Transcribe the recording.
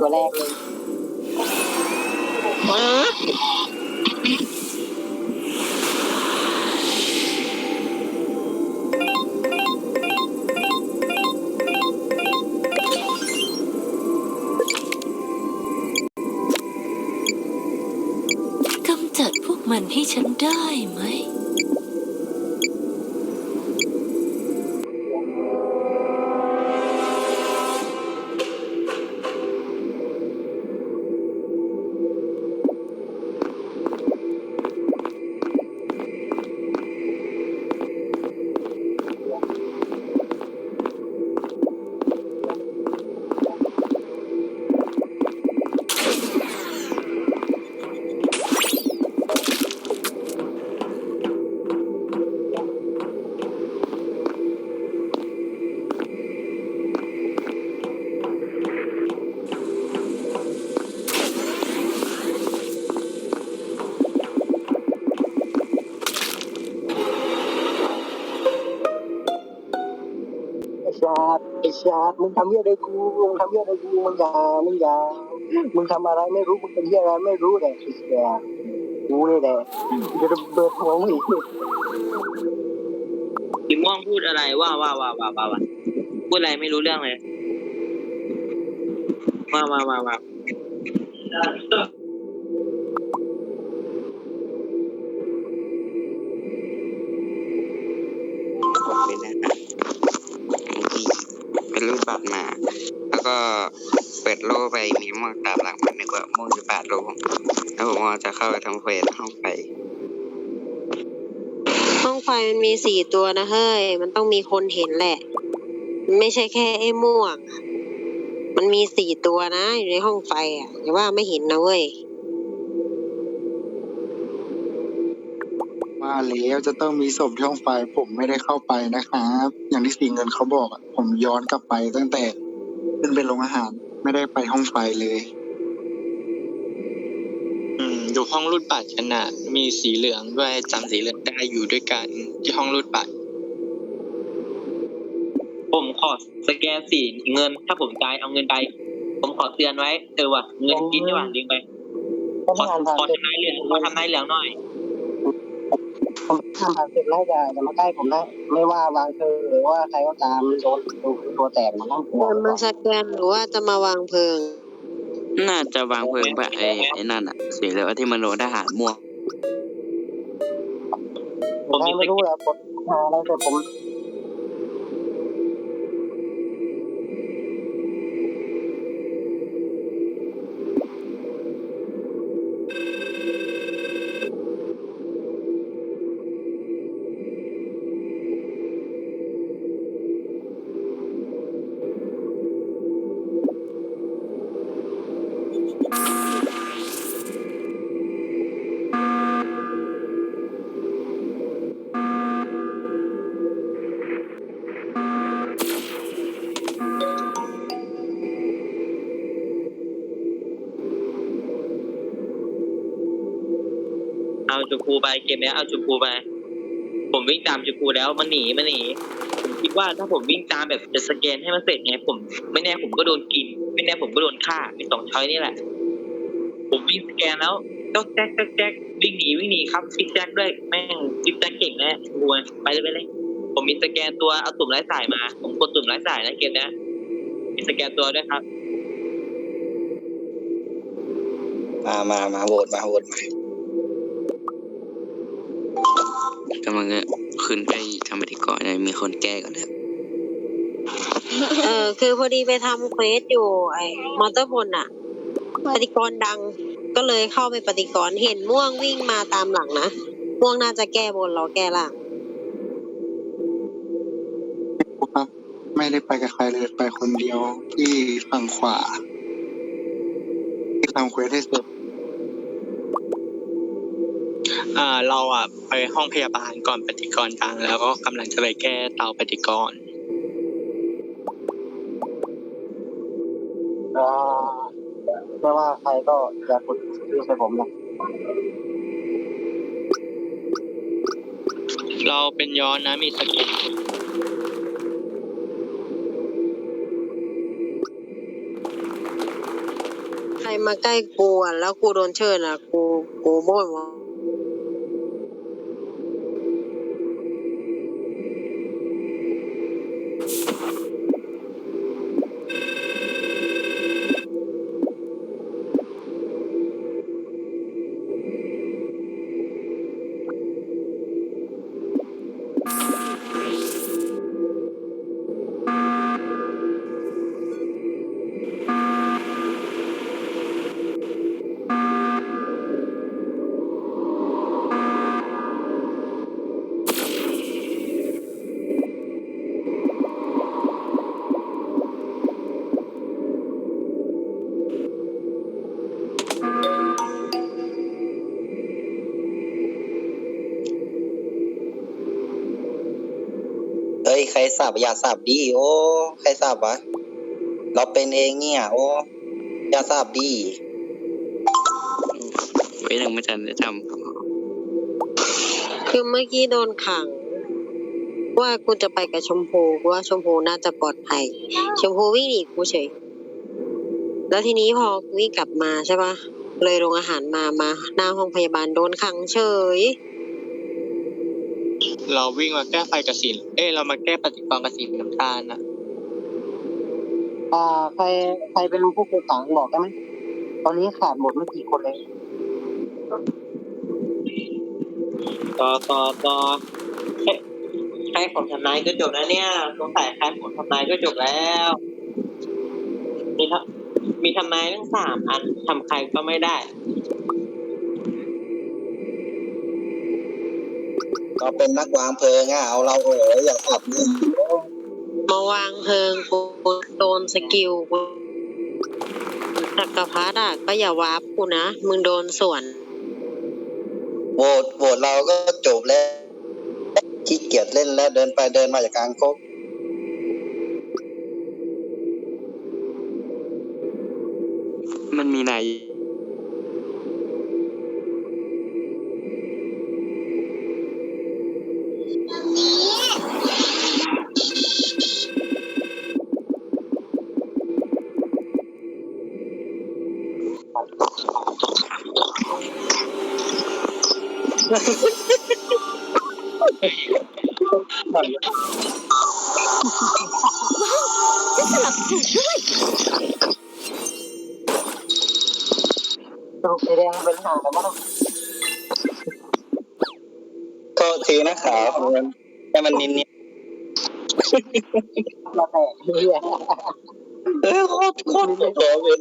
ตัวแรกเลยว้ากำจัดพวกมันให้ฉันได้ไหม ชาดไอชาดมึงทำเหี้ยอะไรกูมึงทำเหี้ยอะไรกูมึงอย่ามึงอย่ามึงทำอะไรไม่รู้มึงเป็นเหี้ยอะไรไม่รู้เลยไอ้ชาดกูนี่แหละจะระเบิดหัวมึงอีกสีม่วงพูดอะไรว่าว่าว่าว่าว่าว่าพูดอะไรไม่รู้เรื่องเลยว่าว่าว่าว่า ป็นรูปบัตรมา แล้วก็เปิดโล่ไปมีม่วงตามหลังมันนึกว่าม่วงอยู่แปดโลแล้วผมว่าจะเข้าไปทำเควสห้องไปห้องไฟมันมีสี่ตัวนะเฮ้ย มันต้องมีคนเห็นแหละ ไม่ใช่แค่ไอ้ม่วง มันมีสี่ตัวนะอยู่ในห้องไฟอะอย่าว่าไม่เห็นนะเว้ย ว่าแล้วจะต้องมีศพที่ห้องไฟผมไม่ได้เข้าไปนะครับ อย่างที่สีเงินเขาบอกอะผมย้อนกลับไปตั้งแต่ขึ้นไปโรงอาหาร ไม่ได้ไปห้องไฟเลย อืมอยู่ห้องรูดบัตรกันน่ะมีสีเหลืองด้วยจำสีเหลืองได้อยู่ด้วยกันที่ห้องรูดบัตรผมขอสแกนสีเงิน ถ้าผมจ่ายเอาเงินไป ผมขอเตือนไว้เออว่ะเงินกินนี่หว่าลืมไปผมขอผ่านผ่านขอเสร็จทำนายเหลืองขอทำนายเหลืองหน่อย ผมผ่านผ่านเสร็จแล้วอย่าอย่ามาใกล้ผมนะไม่ว่าวางเธอหรือว่าใครก็ตามโดนตัวแตกมันต้องกลัวมันมาสแกนหรือว่าจะมาวางเพลิง น่าจะวางเพลิงไปไอ้ไอ้นั่นอะสีเหลืองที่มันโดนทหารม่วงผมใครมีสไม่แกรู้นแหละกดหาอะไรแต่ผม จูพูไปเกมนี้เอาจูพูไป ผมวิ่งตามจูพูแล้วมันหนีมันหนีผมคิดว่าถ้าผมวิ่งตามแบบจะสแกนให้มันเสร็จไงผม ไม่แน่ผมก็โดนกิน ไม่แน่ผมก็โดนฆ่ามีสองช้อยนี่แหละ ผมวิ่งสแกนแล้วก็แจ๊กแจ๊กแจ๊กวิ่งหนีวิ่งหนีครับซิกแจ๊กด้วยแม่งซิกแจ๊กเก่งแน่บัวไปเลยไปเลย ผมมีสแกนตัวเอาตุ่มไร้สายมา ผมกดตุ่มไร้สายนะเกมนี้มีสแกนตัวด้วยครับ มามามาโหวตมาโหวตมา กำลังจะขึ้นไปทำปฏิกรณ์เนี่ยมีคนแก้ก่อนนะครับเออ คือพอดีไปทำเควสอยู่ ไอ้มอเตอร์บนอะปฏิกรณ์ดังก็เลยเข้าไปปฏิกรณ์เห็นม่วงวิ่งมาตามหลังนะ ม่วงน่าจะแก้บนเราแก้ล่างครับไม่ได้ไปกับใครเลยไปคนเดียวที่ฝั่งขวาที่ทำเควสให้เสร็จอ่า เราอะไปห้องพยาบาลก่อนปฏิกรณ์ดังแล้วก็กำลังจะไปแก้เตาปฏิกรณ์อ่าไม่ว่าใครก็อย่ากดชื่อใส่ผมนะเราเป็นย้อนนะมีสแกนมาใกล้กูอะแล้วกูโดนเชิญอะ กูกูบ่นว่า รสับอย่าสับดีโอ้ ใครสับวะ เราเป็นเองเนี่ย โอ้ อย่าสับดีไว้ยังไม่ทันได้ทคือเมื่อกี้โดนขัง ว่ากูจะไปกับชมพูกูว่าชมพูน่าจะปลอดภัย ชมพูวิ่งหนีกูเฉย แล้วทีนี้พอกูวิ่งกลับมาใช่ปะเลยโรงอาหารมามาหน้าห้องพยาบาลโดนขังเฉย เราวิ่งมาแก้ไฟกับสินเอ้ยเรามาแก้ปฏิกรณ์กับสินน้ำตาลนะอ่าใครใครเป็นผู้คุมขังบอกได้ไหมตอนนี้ขาดหมดไม่กี่คนเลยต่อต่อต่อแค่แค่ผมทำนายก็จบแล้วเนี่ยสงสัยแค่ผมทำนายก็จบแล้ว มีทำมีทำนายทั้งสามอันทำใครก็ไม่ได้ เราเป็นนักวางเพลิงอะเอาเราโอ้ยอย่าสับดีมาวางเพลิงกูโดนสกิลกูจักรพรรดิอะก็อย่าวาร์ปกูนะ มึงโดนสวน โหวตโหวตเราก็จบแล้วขี้เกียจเล่นแล้วเดินไปเดินมาจากกลางโคกำมันมี ไหนฉันสลับถูกด้วยสรุปสีแดงเป็นหางแต่ว่าก็ถือนะขาวให้มันให้มันนินนิเราแตกเฮียเออโคตรโคตรโหเป็น